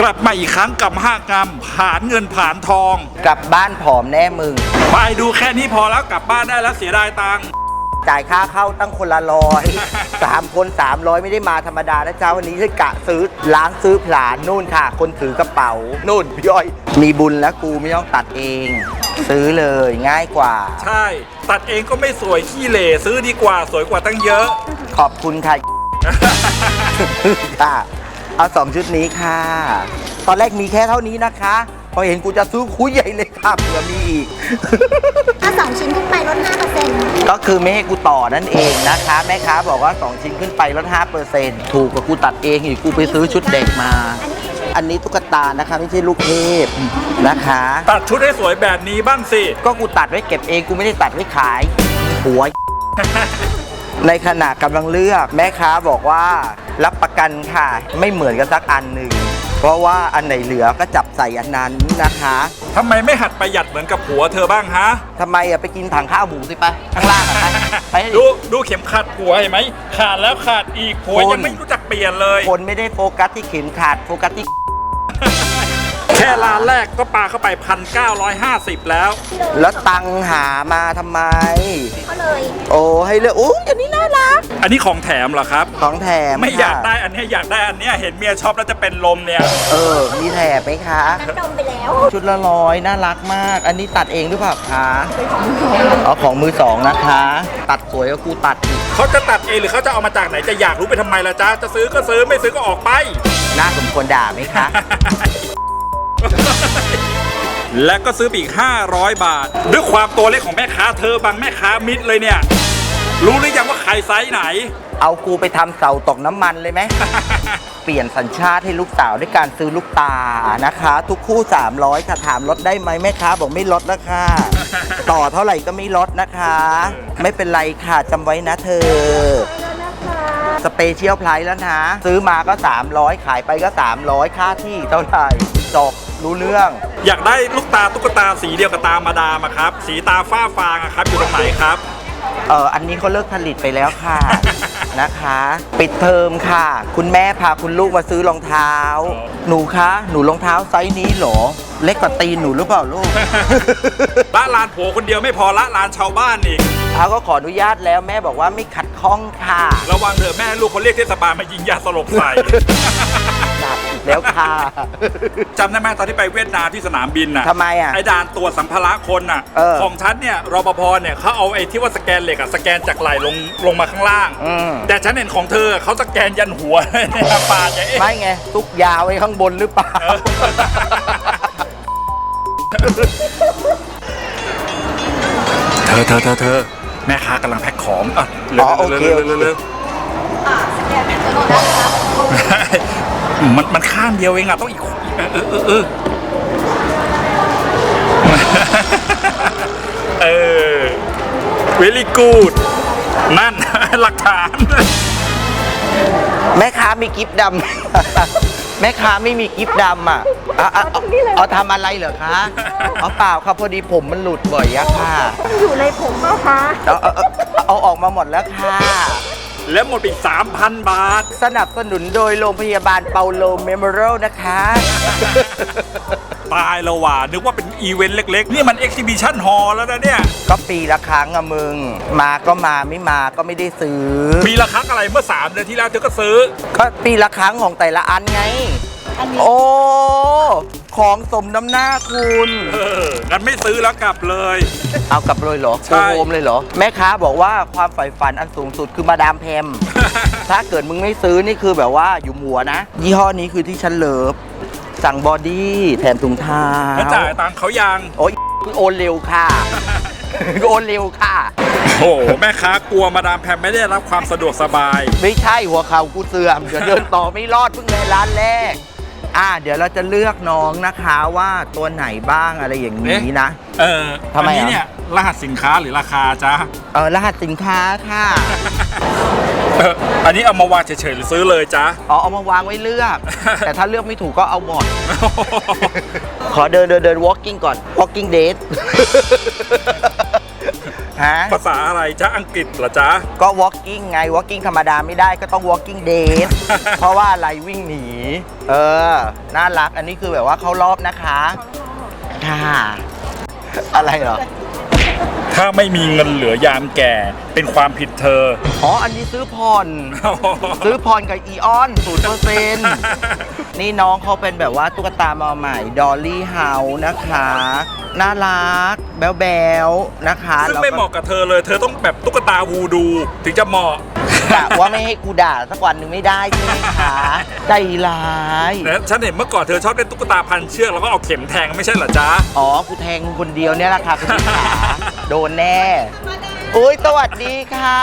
กลับมาอีกครั้งกับห้ากรรมผ่านเงินผ่านทอง กลับบ้านผอมแน่มึง ไปดูแค่นี้พอแล้วกลับบ้านได้แล้วเสียดายตังค์ จ่ายค่าเข้าตั้งคนละร้อย สามคนสามร้อยไม่ได้มาธรรมดานะเจ้าวันนี้คือกะซื้อล้างซื้อผลานนู่นค่ะ คนถือกระเป๋า นู่นพี่อ้อยมีบุญแล้วกูไม่ต้องตัดเอง ซื้อเลยง่ายกว่า ใช่ ตัดเองก็ไม่สวยขี้เหร่ซื้อดีกว่าสวยกว่าตั้งเยอะ ขอบคุณค่ะ ค่ะ เอาสองชุดนี้ค่ะ ตอนแรกมีแค่เท่านี้นะคะ พอเห็นกูจะซื้อคุยใหญ่เลยค่ะเผื่อมีอีก ถ้าสองชิ้นขึ้นไปลด5%ก็คือไม่ให้กูต่อนั่นเองนะคะ แม่ค้าบอกว่า 2 ชิ้นขึ้นไปลด5%ถูกกว่ากูตัดเองอีกกูไปซื้อชุดเด็กมาอันนี้ตุ๊กตานะคะไม่ใช่ลูกเทพนะคะ ตัดชุดให้สวยแบบนี้บ้างสิ ก็กูตัดไว้เก็บเองกูไม่ได้ตัดไว้ขายหัว ในขณะกำลังเลือกแม่ค้าบอกว่ารับประกันค่ะ ไม่เหมือนกันสักอันหนึ่งเพราะว่าอันไหนเหลือก็จับใส่อันนั้นนะคะทำไมไม่หัดประหยัดเหมือนกับผัวเธอบ้างฮะ ทำไมอะไปกินถังข้าวหมูสิไปข้างล่างอะไปไปให้ดูดูเข็มขัดผัวเห็นไหม ขาดแล้วขาดอีกผัวคนยังไม่รู้จักเปลี่ยนเลย คนไม่ได้โฟกัสที่เข็มขาดโฟกัสที่แค่ร้านแรกก็ปาเข้าไปพันเก้าร้อยห้าสิบแล้ว แล้วตังหามาทำไม เขาเลย โอ้ให้เลือกอู้อันนี้น่ารัก อันนี้ของแถมเหรอครับ ของแถมไม่อยากค่ะได้อันเนี้ยอยากได้อันเนี้ยเห็นเมียชอบแล้วจะเป็นลมเนี่ย เออ มีแถมไหมคะ น้ำดมไปแล้ว ชุดละร้อยน่ารักมาก อันนี้ตัดเองหรือเปล่าคะอ๋อของมือสองนะคะ ตัดสวยก็กูตัดอีกเขาจะตัดเองหรือเขาจะเอามาจากไหนจะอยากรู้ไปทำไมล่ะจ๊ะ จะซื้อก็ซื้อไม่ซื้อก็ออกไปน่าสมควรด่าไหมคะ และก็ซื้อไปอีก 500 บาท ด้วยความตัวเล็กของแม่ค้าเธอบางแม่ค้ามิดเลยเนี่ย รู้หรือยังว่าใครไซส์ไหน เอากูไปทำเสาตกน้ำมันเลยไหม เปลี่ยนสัญชาติให้ลูกสาวด้วยการซื้อลูกตานะคะ ทุกคู่ 300 ค่ะถามลดได้ไหมแม่ค้าบอกไม่ลดแล้วค่ะต่อเท่าไหร่ก็ไม่ลดนะคะ ไม่เป็นไรค่ะจำไว้นะเธอ สเปเชียลไพรส์แล้วนะ ซื้อมาก็ 300 ขายไปก็ 300 ค่าที่เท่าไหร่จบ รู้เรื่อง อยากได้ลูกตาตุ๊กตาสีเดียวกับตามาดามอะครับ สีตาฝ้าฟางอะครับอยู่ตรงไหนครับ เอออันนี้เขาเลิกผลิตไปแล้วค่ะ นะคะ ปิดเทอมค่ะ คุณแม่พาคุณลูกมาซื้อรองเท้า หนูคะ หนูรองเท้าไซส์นี้เหรอ เล็กกว่าตีนหนูหรือเปล่าลูก ละลานผัวคนเดียวไม่พอละลานชาวบ้านอีก เขาก็ขออนุญาตแล้วแม่บอกว่าไม่ขัดข้องค่ะระวังเถอะแม่ลูกเขาเรียกเทศบาลมายิงยาสลบใส่ จับอีกแล้วค่ะ จำได้ไหมตอนที่ไปเวียดนามที่สนามบินน่ะทำไมอะไอ้ด่านตรวจสัมภาระคนน่ะ เออ ของฉันเนี่ยรปภเนี่ยเขาเอาไอ้ที่ว่าสแกนเหล็กอะสแกนจากไหล่ลงลงมาข้างล่าง อืมแต่ฉันเห็นของเธอเขาสแกนยันหัวเลยเนี่ยปาดจะเอ๊ะ ไม่ไงตุกยาวไว้ข้างบนหรือเปล่า เธอเธอเธอเธอแม่ค้ากำลังแพ็คของอะร็วอ๋อโอเคร็วร็วร็วโอเคร็วมันมันข้างเดียวเองอะต้องอีก เออเออเออเออเออ very good นั่น หลักฐาน แม่ค้ามีกิฟต์ดำ แม่ค้าไม่มีกิฟต์ดำอะเอาเอาเอาเอาทำอะไรเหรอคะเอาเปล่าครับพอดีผมมันหลุดบ่อยอะค่ะ อยู่ในผมเปล่าคะ เอาเอาเอาเอาออกมาหมดแล้วค่ะ แล้วหมดไปสามพันบาท สนับสนุนโดยโรงพยาบาลเปาโลเมมโมเรลนะคะ ตายแล้วว่ะนึกว่าเป็นอีเวนต์เล็ก ๆ นี่มันเอ็กซิบิชันฮอลแล้วนะเนี่ย ก็ปีละครั้งอะมึง มาก็มาไม่มาก็ไม่ได้ซื้อ มีราคาอะไรเมื่อ3เดือนที่แล้วเธอก็ซื้อ ก็ปีละครั้งของแต่ละอันไงอันนี้โอ้ ของสมน้ำหน้าคุณ เอองั้นไม่ซื้อแล้วกลับเลย เอากลับเลยเหรอใช่โกโฮมเลยเหรอ แม่ค้าบอกว่าความใฝ่ฝันอันสูงสุดคือมาดามแพม ถ้าเกิดมึงไม่ซื้อนี่คือแบบว่าอยู่หัวนะ ยี่ห้อนี้คือที่ฉันเลิฟ สั่งบอดี้แถมถุงเท้า แล้วจ่ายตังค์เขายังโอ้ยโอนเร็วค่ะ โอนเร็วค่ะ โอ้โหแม่ค้ากลัวมาดามแพมไม่ได้รับความสะดวกสบาย ไม่ใช่หัวเข่ากูเสื่อม เดี๋ยวเดินต่อไม่รอดเพิ่งในร้านแรก อ่าเดี๋ยวเราจะเลือกน้องนะคะว่าตัวไหนบ้างอะไรอย่างนี้นะ เออทำไมอันนี้อะเนี่ยรหัสสินค้าหรือราคาจ๊ะเออรหัสสินค้าค่ะเอออันนี้เอามาวางเฉยๆหรือซื้อเลยจ๊ะอ๋อเอามาวางไว้เลือก แต่ถ้าเลือกไม่ถูกก็เอาหมด ขอเดินเดินเดิน walking ก่อน walking date ฮะ ภาษาอะไรจ๊ะอังกฤษเหรอจ๊ะก็ walking ไง walking ธรรมดาไม่ได้ก็ต้อง walking dead เพราะว่าอะไรวิ่งหนี เออ น่ารักอันนี้คือแบบว่าเขารอบนะคะ ค่ะ อะไรเหรอ ถ้าไม่มีเงินเหลือยามแก่ เป็นความผิดเธอ อ๋อ อันนี้ซื้อผ่อน ซื้อผ่อนกับอีออนศูนย์เปอร์เซ็นต์นี่น้องเขาเป็นแบบว่าตุ๊กตามาใหม่ดอลลี่เฮานะคะ น่ารัก แบ๊วแบวๆนะคะซึ่งแล้วก็ไม่เหมาะกับเธอเลย เธอต้องแบบตุ๊กตาวูดู ถึงจะเหมาะ กะว่าไม่ให้กูด่าสักวันหนึ่งไม่ได้ใช่ไหมคะใจร้าย นะฉันเห็นเมื่อก่อนเธอชอบเล่นตุ๊กตาพันเชือกแล้วก็เอาเข็มแทงไม่ใช่เหรอจ๊ะ อ๋อ กูแทงคนเดียวเนี่ยแหละค่ะคุณพี่ขาโดนแน่อุ้ยสวัสดีค่ะ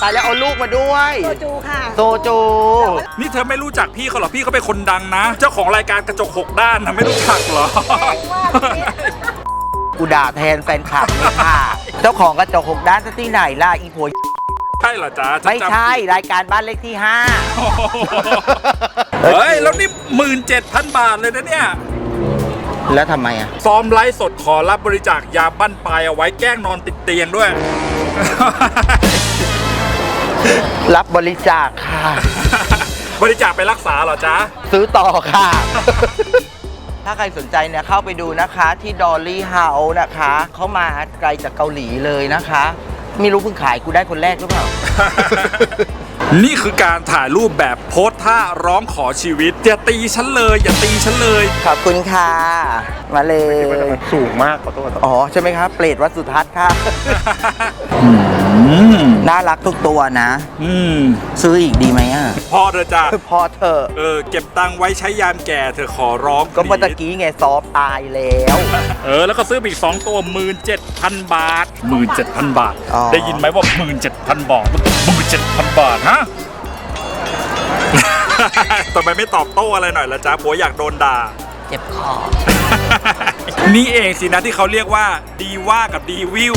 ตายแล้วเอาลูกมาด้วย โซจูค่ะ โซจู นี่เธอไม่รู้จักพี่เขาเหรอพี่เขาเป็นคนดังนะ เจ้าของรายการกระจกหกด้านนะไม่รู้จักเหรอ กูด่าแทนแฟนคลับเลยค่ะ เจ้าของกระจกหกด้านซะที่ไหนล่ะอีผัว ใช่เหรอจ๊ะฉันไม่จำใช่รายการบ้านเลขที่โอ้โหเฮ้ย แล้วนี่หมื่นเจ็ดพันบาทเลยนะเนี่ย5แล้วทำไมอะ ซ้อมไลฟ์สดขอรับบริจาคยาบั้นปลายเอาไว้แกล้งนอนติดเตียงด้วย รับบริจาคค่ะ บริจาคไปรักษาเหรอจ๊ะ ซื้อต่อค่ะ ถ้าใครสนใจเนี่ยเข้าไปดูนะคะที่ดอลลี่เฮาส์นะคะ เขามาไกลจากเกาหลีเลยนะคะ ไม่รู้เพิ่งขายกูได้คนแรกหรือเปล่า นี่คือการถ่ายรูปแบบโพสท่าร้องขอชีวิต อย่าตีฉันเลย อย่าตีฉันเลย ขอบคุณค่ะมาเลย สูงมากขอโทษอ๋อ ใช่ไหมครับ เปรตวัดสุทัศน์ค่ะน่ารักทุกตัวนะ อืม ซื้ออีกดีไหมอะ พอเถอะจ้ะพอเถอะเออ เก็บตังค์ไว้ใช้ยามแก่เธอขอร้อง ก็เมื่อตะกี้ไงซอฟตายแล้ว เออ แล้วก็ซื้อไปอีก 2 ตัว 17,000 บาท 17,000 บาทอ๋อได้ยินไหมว่า 17,000 บาท 17,000 บาท ฮะทำไมไม่ตอบโต้อะไรหน่อยละจ๊ะผัวอยากโดนด่า เจ็บคอ นี่เองสินะที่เขาเรียกว่าดีว่ากับดีวิว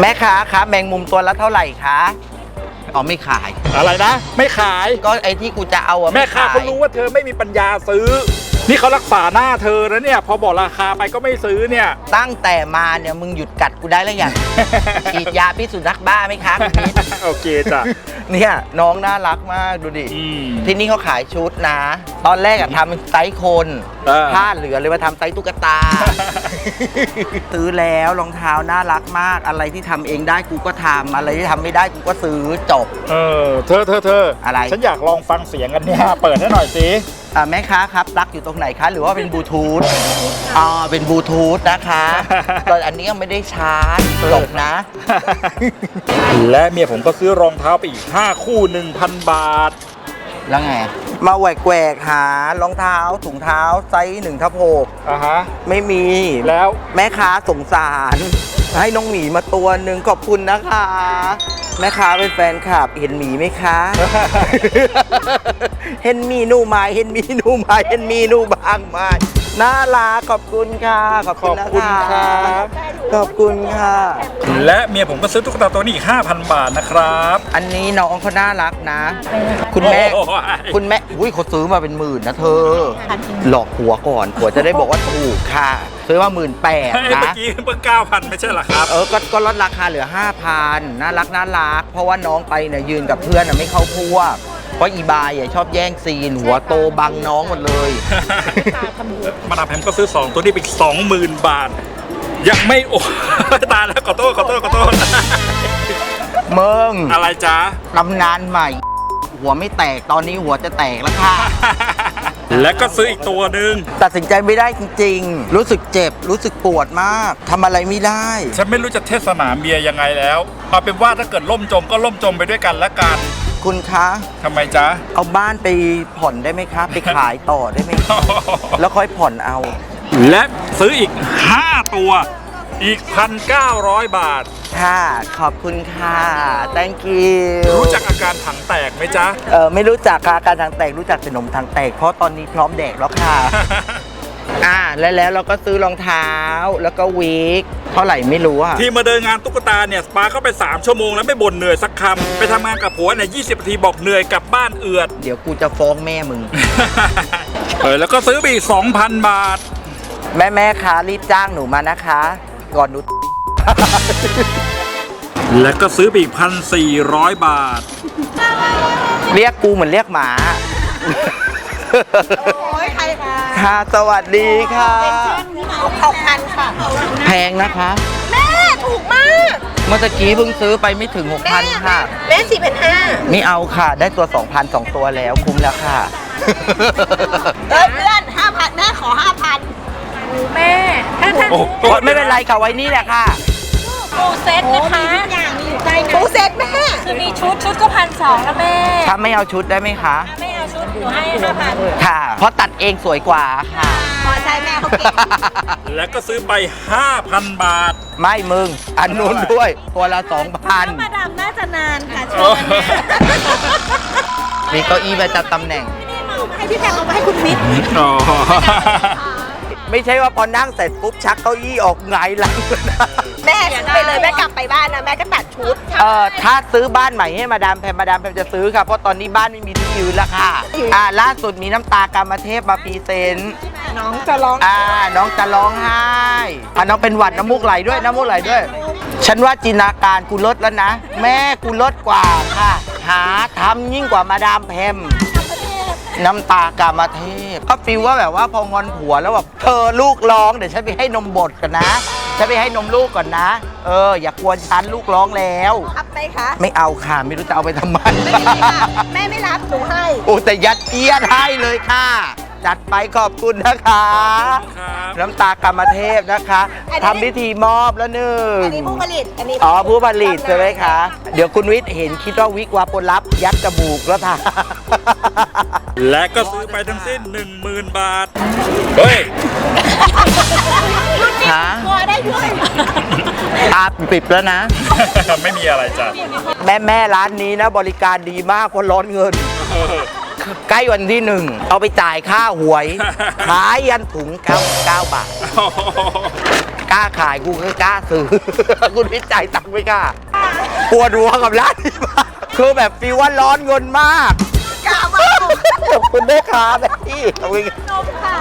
แม่ค้าคะแมงมุมตัวละเท่าไหร่คะอ๋อไม่ขาย อะไรนะ ไม่ขาย ก็ไอ้ที่กูจะเอาอะแม่ไม่ค้าขายเขารู้ว่าเธอไม่มีปัญญาซื้อ นี่เขารักษาหน้าเธอนะเนี่ย พอบอกราคาไปก็ไม่ซื้อเนี่ย ตั้งแต่มาเนี่ยมึงหยุดกัดกูได้แล้วยัง ฉีดยาพิษสุนัขบ้าไหมคะคุณนิดโอเคจ้ะเนี่ยน้องน่ารักมากดูดิ อืม ที่นี่เขาขายชุดนะ ตอนแรกอะทำเป็นไซส์คนเออ ผ้าเหลือเลยมาทำไซส์ตุ๊กตา ซื้อแล้วรองเท้าน่ารักมาก อะไรที่ทำเองได้กูก็ทำอะไรที่ทำไม่ได้กูก็ซื้อจบ เออเธอเธอเธออะไร ฉันอยากลองฟังเสียงกันเนี่ย เปิดให้หน่อยสิ อ่าแม่ค้าครับปลั๊กอยู่ตรงไหนคะ หรือว่าเป็นบลูทูธอ๋อเป็นบลูทูธนะคะตอนอันนี้ยังไม่ได้ชาร์จจบนะ และเมียผมก็ซื้อรองเท้าไปอีก 5 คู่ 1,000 บาท แล้วไง มาแหวกแหวกๆหารองเท้าถุงเท้าไซส์หนึ่งทับหกอะฮะ ไม่มีแล้วแม่ค้าสงสาร ให้น้องหมีมาตัวหนึ่งขอบคุณนะคะ แม่ค้าเป็นแฟนคลับเห็นหมีไหมคะ เห็นหมีหนูไหมเห็นหมีหนูไหมเห็นหมีหนูบางไหม น่ารักขอบคุณค่ะ ขอบขคุอณบนะคุณคะครับ ขอบคุณค่ะ และเมียผมก็ซื้อตุ๊กตาตัวนี้อีก5,000 บาทนะครับอันนี้น้องเขาน่ารักนะ คุณแม่ โอ้ยคุณแม่ อุ้ยเขาซื้อมาเป็นหมื่นนะเธอ หลอกผัวก่อนผัวจะได้บอกว่าถูกค่ะ ซื้อมาหมื่นแปดเฮ้ยเมื่อนะ กี้เพิ่ง9,000 ไม่ใช่เหรอครับ เออก็ก็ลดราคาเหลือ 5,000น่ารักน่ารัก เพราะว่าน้องไปเนี่ยยืนกับเพื่อนน่ะไม่เข้าพวก เพราะอีบายอะชอบแย่งซีนหัวโตบังน้องหมดเลย มาดามแพมก็ซื้อ 2 ตัวนี้ไปอีก20,000 บาท ยังไม่โอ้ ตายแล้วขอโทษขอโทษขอโทษเมืองอะไรจ๊ะ ตำนานใหม่ หัวไม่แตกตอนนี้หัวจะแตกแล้วค่ะ และก็ซื้ออีกตัวหนึ่งตัดสินใจไม่ได้จริงๆ รู้สึกเจ็บ รู้สึกปวดมากทำอะไรไม่ได้ ฉันไม่รู้จะเทศนาเมียยังไงแล้วเอาเป็นว่าถ้าเกิดล่มจมก็ล่มจมไปด้วยกันละกัน คุณคะ ทำไมจ๊ะ เอาบ้านไปผ่อนได้ไหมคะ ไปขายต่อได้ไหมคะ แล้วค่อยผ่อนเอา และซื้ออีก 5 ตัว อีก 1,900 บาท ค่ะ ขอบคุณค่ะ thank you รู้จักอาการถังแตกไหมจ๊ะ เออไม่รู้จักค่ะการทางแตกรู้จักแต่นมทางแตก เพราะตอนนี้พร้อมแดกแล้วค่ะ อ่าแล้วแล้วเราก็ซื้อรองเท้าแล้วก็วีคเท่าไหร่ไม่รู้อะที่มาเดินงานตุ๊กตาเนี่ยสปาเข้าไป 3 ชั่วโมงแล้วไม่บ่นเหนื่อยสักคำไปทำงานกับผัวเนี่ย20นาทีบอกเหนื่อยกลับบ้านเอือด เดี๋ยวกูจะฟ้องแม่มึง เออแล้วก็ซื้อไปอีก2,000 บาท แม่แม่คะรีบจ้างหนูมานะคะ ก่อนหนู และก็ซื้อไปอีกพันสี่ร้อยบาท เรียกกูเหมือนเรียกหมา โอ้ยใคร คะค่ะ สวัสดีค่ะ หกพันค่ะ แพงนะคะ แม่ถูกมากเมื่อตะกี้เพิ่งซื้อไปไม่ถึง 6,000 ค่ะ แม่สี่พันห้าไม่เอาค่ะ ได้ตัว 2,000สองตัวแล้วคุ้มแล้วค่ะ เอ้ยเพื่อนห้าพันแม่ขอห้าพันแม่ถ้าท่านโอ้โหไม่เป็นไรค่ะไว้นี่แหละค่ะฟูลเซ็ตนะคะอย่างมีอยู่ใกล้นะฟูเซ็ตแม่ คือมีชุดชุดก็พันสองแล้วแม่ ถ้าไม่เอาชุดได้ไหมคะถ้าไม่เอา ชุดหนูให้ห้าพันค่ะ เพราะตัดเองสวยกว่าค่ะ ขอใช้แม่เขาเก่งและก็ซื้อไป 5,000 บาท ไม่มึง อันนู้นด้วย ตัวละถ้ามาดามน่าจะนานค่ะช่วงนี้2,000มีเก้าอี้ประจำตำแหน่งให้พี่แพงเอาไปให้คุณมิตรอ๋อไม่ใช่ว่าพอนั่งเสร็จปุ๊บชักเก้าอี้ออกไงายหลังเลยนะ แม่ซื้อไปเลยแม่กลับไปบ้านนะแม่ก็ตัดชุดเออถ้าซื้อบ้านใหม่ให้มาดามแพมมาดามแพมจะซื้อค่ะ เพราะตอนนี้บ้านไม่มีที่ยืนแล้วค่ะ อ่าล่าสุดมีน้ำตากามเทพมาพรีเซนต์น้องจะร้องอ่าน้องจะร้องไห้อ่าน้องเป็นหวัดน้ำมูกไหลด้วยน้ำมูกไหลด้วย ฉันว่าจินตนาการกูลดแล้วนะ แม่กูลดกว่าค่ะ หาทำยิ่งกว่ามาดามแพม น้ำตากามเทพ ก็ฟีลว่าแบบว่าพองอนผัวแล้วแบบเธอลูกร้องเดี๋ยวฉันไปให้นมบดก่อนนะ ฉันไปให้นมลูกก่อนนะ เออ อย่ากวนฉันลูกร้องแล้วรับไหมคะ ไม่เอาค่ะ ไม่รู้จะเอาไปทำไม ไม่มีค่ะ แม่ไม่รับ หนูให้ โอ้แต่ยัดเยียดให้เลยค่ะ จัดไปขอบคุณนะคะ ครับน้ำตากรรมเทพนะคะทำพิธีมอบแล้วหนึ่งอันนี้ผู้ผลิต อันนี้อ๋อผู้ผลิตใช่ไหมคะ เดี๋ยวคุณวิทย์เห็นคิดว่าวิกวาปนรับยัดจมูกแล้วค่ะ และก็ซื้อไปทั้งสิ้น 10,000 บาท เฮ้ย ฮะพอได้ด้วยตาปิดแล้วนะ ไม่มีอะไรจ้ะแม่แม่ร้านนี้นะบริการดีมากเพราะร้อนเงิน ใกล้วันที่หนึ่งเอาไปจ่ายค่าหวย ขายยันถุง99บาท กล้าขายกูก็กล้าซื้อ คุณวิจัยตังค์ไม่กล้าปวดหัวกับร้านนี้มากคือแบบฟีลว่าร้อนเงินมากกล้ามากขอบคุณแม่ค้าแม่ที่ขอบคุณนมค่ะ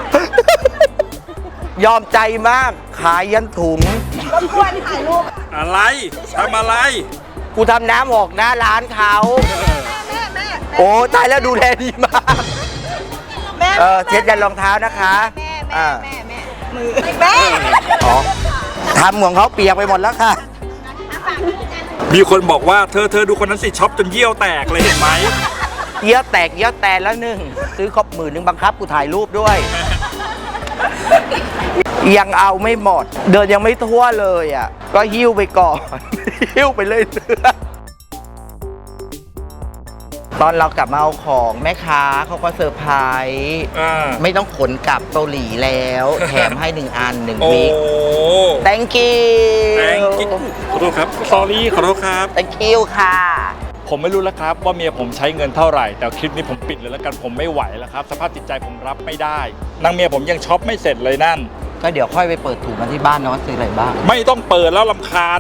ยอมใจมากขายยันถุงรบกวนถ่ายรูปอะไรทำอะไร กูทำน้ำหอกหน้าร้านเขาแม่แม่ โอ้ตายแล้วดูแลดีมากแม่เออเช็ดยันรองเท้านะคะแม่อ่าแม่แม่แม่มือแม่อ๋อทำของเขาเปียกไปหมดแล้วค่ะ มีคนบอกว่าเธอเธอดูคนนั้นสิช็อปจนเยี่ยวแตกเลยเห็นไหม เยี่ยวแตกเยี่ยวแตนแล้วหนึ่งซื้อครบหมื่นหนึ่งบังคับกูถ่ายรูปด้วย ยังเอาไม่หมด เดินยังไม่ทั่วเลยอะ ก็หิ้วไปก่อน หิ้วไปเรื่อยๆ ตอนเรากลับมาเอาของแม่ค้าเขาก็เซอร์ไพรส์อ่าไม่ต้องขนกลับเกาหลีแล้ว แถมให้หนึ่งอันหนึ่งโอ้วิก thank you thank you ขอโทษครับ sorry ขอโทษครับ thank you ค่ะ ผมไม่รู้แล้วครับว่าเมียผมใช้เงินเท่าไหร่ แต่คลิปนี้ผมปิดเลยแล้วกันผมไม่ไหวแล้วครับ สภาพจิตใจผมรับไม่ได้ นางเมียผมยังช็อปไม่เสร็จเลยนั่น ก็เดี๋ยวค่อยไปเปิดถุงมาที่บ้านนะว่าซื้ออะไรบ้าง ไม่ต้องเปิดแล้วลำคาญ